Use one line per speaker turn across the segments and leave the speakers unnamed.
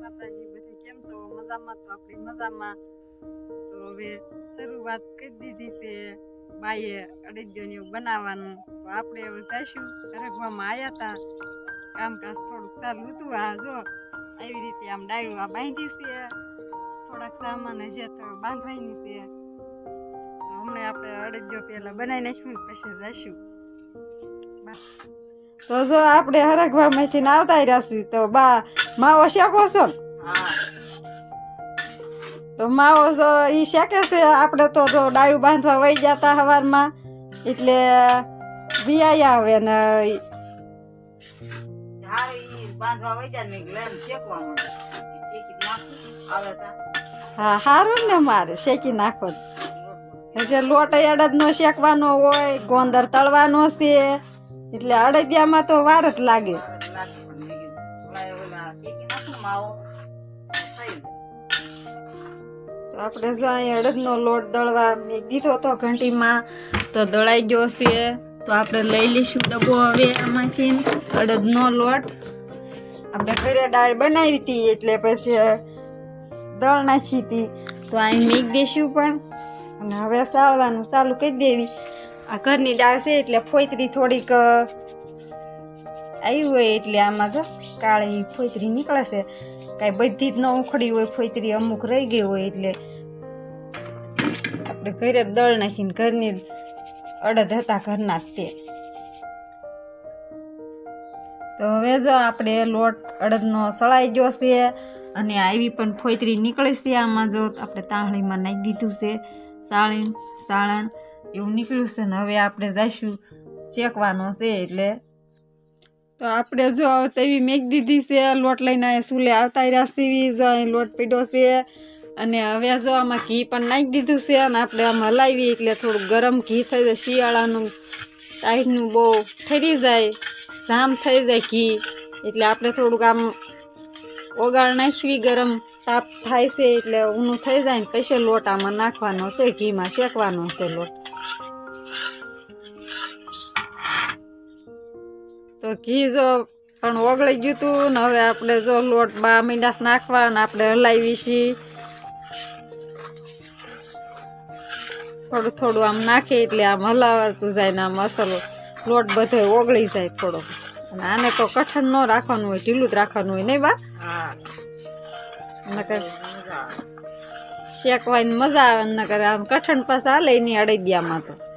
માતાજી બધા કેમ છો? મજામાં તો આપણી મજામાં. તો હવે શરૂઆત કરી દીધી છે બાઈએ અડદિયું એવું બનાવવાનું. તો આપણે હવે જઈશું. રગવામાં આવ્યા હતા કામકાજ થોડુંક સારું હતું આ, જો. આવી રીતે આમ ડાયું આ બાંધી છે. થોડાક સામાન હજી તો બાંધવાની છે. તો હમણાં આપણે અડદિયો પહેલાં બનાવી નાખ્યું પછી જઈશું. તો જો આપણે હરગવામાંથી આવતા રહ્યા છીએ તો બા માવો શેકો છો? તો માવો જો એ શેકે છે આપણે તો જો ડાયું બાંધવા વહી જતા હવારમાં એટલે વિયાયા આવે ને હા સારું ને મારે શેકી નાખો. જે લોટ અડદ નો શેકવાનો હોય ગોંદર તળવાનો છે. એટલે અડદિયામાં તો વાર જ લાગે. આપણે જો અહીં અડદનો લોટ દળવા મેં દીધો તો ઘંટીમાં તો દળાઈ ગયો છે. તો આપણે લઈ લઈશું ડબ્બો હવે આમાંથી. અડદનો લોટ. આપણે ઘરે દાળ બનાવી હતી એટલે પછી દળ નાખી હતી. તો અહીં મીક દઈશું પણ. અને હવે સાળવાનું ચાલુ કરી દેવી. આ ઘરની દાળ છે એટલે ફોતરી થોડીક આવી હોય એટલે આમાં જો કાળી ફોતરી નીકળે છે. કાંઈ બધી જ ન ઉખડી હોય ફોતરી અમુક રહી ગઈ હોય એટલે આપણે ઘરે દળ નાખીને ઘરની અડદ હતા ઘરના તે. તો હવે જો આપણે લોટ અડદનો સળાઈ ગયો છે અને આવી પણ ફોતરી નીકળે છે આમાં જો આપણે તાંહળીમાં નાખી દીધું છે. સાળીન, સાળણ એવું નીકળ્યું છે ને, હવે આપણે જઈશું ચેકવાનો છે એટલે. તો આપણે જો તેવી મેક દીધી છે, લોટ લઈને અહીંયા સુલે આવતા રહ્યા સીવી જો અહીં લોટ પીડો છે. અને હવે જો આમાં ઘી પણ નાખી દીધું છે અને આપણે આમ હલાવી એટલે થોડું ગરમ ઘી થઈ જાય, શિયાળાનું ટાઈટનું બહુ ઠરી જાય, જામ થઈ જાય ઘી. એટલે આપણે થોડુંક આમ ઓગાળ નાખવી, ગરમ તાપ થાય છે એટલે ઊનું થઈ જાય ને, પછી લોટ આમાં નાખવાનો છે, ઘીમાં શેકવાનો છે લોટ. ઘી જો પણ ઓગળી ગયું હતું ને હવે આપણે જો લોટ બા મીંડાસ નાખવા ને આપણે હલાવી છીએ થોડું થોડું આમ નાખીએ એટલે આમ હલાવાતું જાય ને આમ અસલ લોટ બધો ઓગળી જાય થોડો. અને આને તો કઠણ ન રાખવાનું હોય, ઢીલું જ રાખવાનું હોય, નહીં બા? શેકવાની મજા આવે નકર આમ કઠણ પાસે હાલે એની અડદિયામાં તો.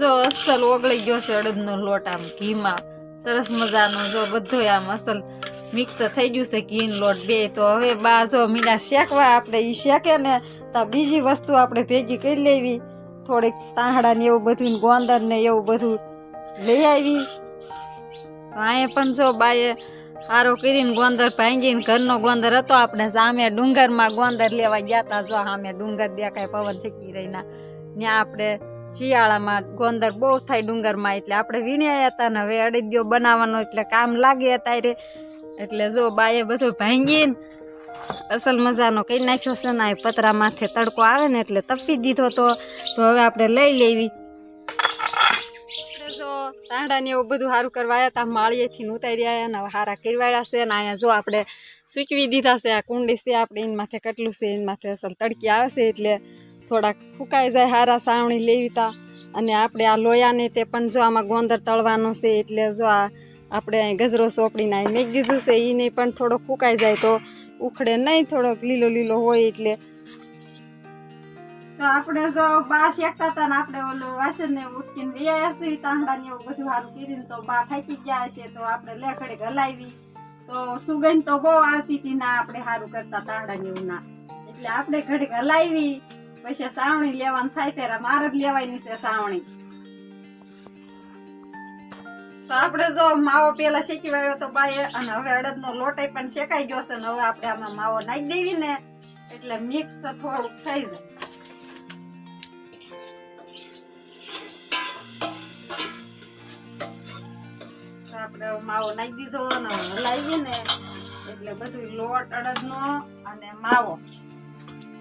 જો અસલ ઓગળી ગયો છે અડદનો લોટ આમ ઘીમાં. સરસ મજાનો જો બધો આમ અસલ મિક્સ થઈ ગયું છે ઘી લોટ બે. તો હવે બા જો મીના શેકવા આપણે એ શેકે ને તો બીજી વસ્તુ આપણે ભેગી કરી લેવી. થોડીક તાંહડા ને એવું બધું ગોંદર ને એવું બધું લઈ આવી. આએ પણ જો બાએ હારો કરીને ગોંદર ભાંગીને ઘરનો ગોંદર હતો. આપણે સામે ડુંગરમાં ગોંદર લેવા ગયા હતા જો સામે ડુંગર દેખાય પવન શેકી રહીના ત્યાં આપણે શિયાળામાં ગોંદર બહુ થાય ડુંગરમાં, એટલે આપણે વીણ્યા હતા ને હવે અડદિયો બનાવવાનો, એટલે કામ લાગે અત્યારે એટલે જો બાએ બધું ભાંગીને અસલ મજાનો કઈ નાખ્યો છે ને પતરા માથે તડકો આવે ને એટલે તપી દીધો તો તો હવે આપણે લઈ લેવી. આપણે જો તાંડા એવું બધું સારું કરવા આવ્યા હતા માળીએથી ઉતારી આવ્યા ને હારા કરવાડ્યા છે ને, અહીંયા જો આપણે સૂકવી દીધા છે, આ કુંડી છે, આપણે એની માથે કેટલું છે, એની માથે અસલ તડકી આવે છે, એટલે થોડાક ફૂંકાઈ જાય હારા સાવણી લેવી અને આપણે આ લોયાને તે પણ જો આમાં ગોંદર તળવાનો છે, એટલે જો આ આપણે ગજરો સોંપડીને અહીં મેં કીધું છે એને પણ થોડો ફૂંકાઈ જાય તો ઉખડે નહીં, થોડોક લીલો લીલો હોય એટલે. તો આપણે જો બા શેકતા હતા ને આપણે ઓલું વાસણ ને ઉટકીને બે હશે તાંડા ને એવું બધું સારું કરીને તો બા થાકી ગયા છે, તો આપણે લે ઘડીક હલાવી તો સુગંધ તો બહુ આવતી હતી ના આપણે સારું કરતા તાંડા ને એવું ના. એટલે આપણે ઘડીક હલાવી પછી સાવણી લેવાનું થાય ત્યારે મારે જ લેવાની છે સાવણી. તો આપણે જો માવો પેલા શેકી વાળ્યો તો બાય અને હવે અડદનો લોટાઈ પણ શેકાઈ ગયો છે હવે આપણે આમાં માવો નાખી દેવી ને એટલે મિક્સ થોડુંક થઈ જાય. આપણે માવો નાખી દીધો અને હલાવીએ ને એટલે બધું લોટ, અડદનો અને માવો.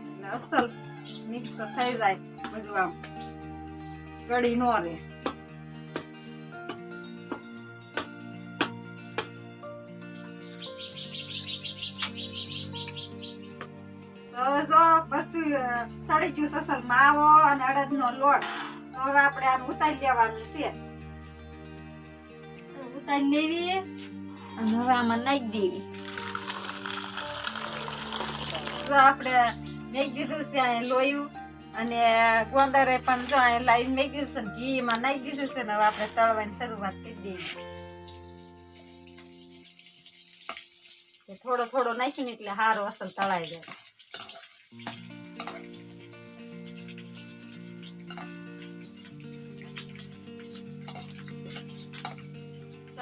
એટલે અસલ મિક્સ તો થઈ જાય બધું આમ. ગળી નો રહે. જો બધું સડી ગયું છે અસલ માવો અને અડદનો લોટ. હવે આપણે આમ ઉતારી લેવાનું છે. ઉતારી લેવી. અને હવે આમાં નાખી દેવી. તો આપણે મેં દીધું છે અહીં લોયું અને ગોંદરે પણ જો અહીં લાઈન મેં દીધું છે ને ઘીમાં નાખી દીધું છે ને આપણે તળવાની શરૂઆત કરી દઈએ. થોડો થોડો નાખીને એટલે સારો અસલ તળાઈ જાય.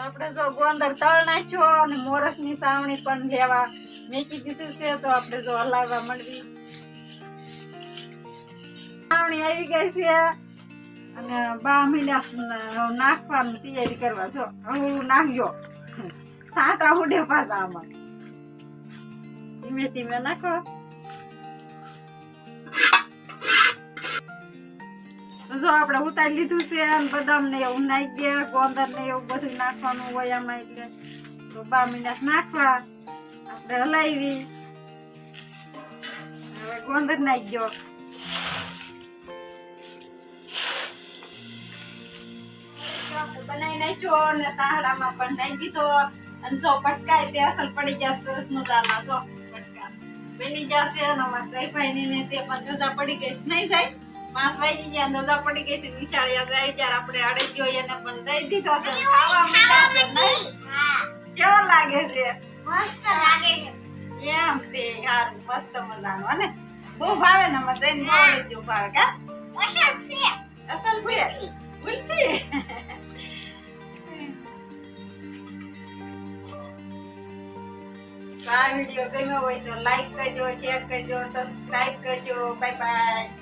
આપણે જો ગોંદર તળ નાખ્યો અને મોરસની સાવણી પણ લેવા મેકી દીધું છે, તો આપણે જો હલાવવા મળવી સાવણી આવી ગઈ છે. અને બા મહિના નાખવાની તૈયારી કરવા જો હળવું નાખજો. સાત આવડે પાછા આમાં. ધીમે ધીમે નાખો. જો આપણે ઉતારી લીધું છે અને બદામ ને એવું નાખી દે, ગોંદર ને એવું બધું નાખવાનું હોય આમાં એટલે તો બા મિનિટ નાખવા. આપણે હલાવી. હવે ગોંદર નાખી દો. બનાવી નાખ્યો અને તાહડામાં પણ નાખી દીધો. અને જો પટકાય તે અસલ પડી ગયા સરસ મજાના જો પટકા જશે અને અમારા સઈભાઈ ને તે પણ રજા પડી ગઈ નહીં સાહેબ? માસ ગયા રજા પડી ગઈ છે. વિશાળિયા જાય ત્યારે આપણે અડે ગયો એને પણ દઈ દીધો છે. ખાવા છે. નહીં. કેવો લાગે છે? એમ તે યાર મસ્ત મજાનો ને? બહુ ભાવે ને મજા ભાવે જો ભાવે કા? વીડિયો ગમ્યો હોય તો લાઈક કરજો શેર કરજો સબસ્ક્રાઈબ કરજો. Bye bye